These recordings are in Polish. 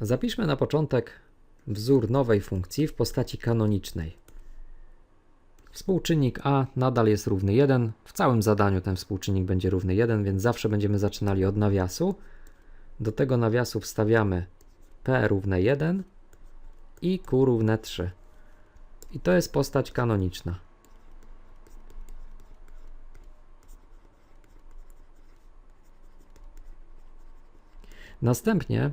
Zapiszmy na początek wzór nowej funkcji w postaci kanonicznej. Współczynnik a nadal jest równy 1. W całym zadaniu ten współczynnik będzie równy 1, więc zawsze będziemy zaczynali od nawiasu. Do tego nawiasu wstawiamy p równe 1 i q równe 3. I to jest postać kanoniczna. Następnie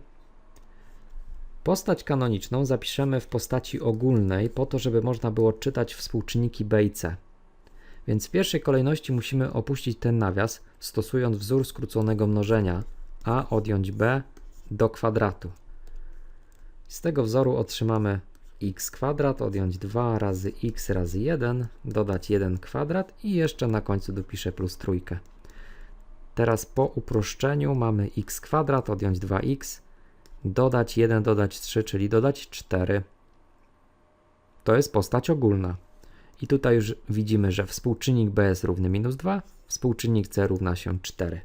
postać kanoniczną zapiszemy w postaci ogólnej, po to, żeby można było czytać współczynniki b i c. Więc w pierwszej kolejności musimy opuścić ten nawias, stosując wzór skróconego mnożenia a odjąć b do kwadratu. Z tego wzoru otrzymamy x kwadrat odjąć 2 razy x razy 1, dodać 1 kwadrat i jeszcze na końcu dopiszę plus trójkę. Teraz po uproszczeniu mamy x kwadrat odjąć 2x, dodać 1, dodać 3, czyli dodać 4. To jest postać ogólna. I tutaj już widzimy, że współczynnik b jest równy minus 2, współczynnik c równa się 4.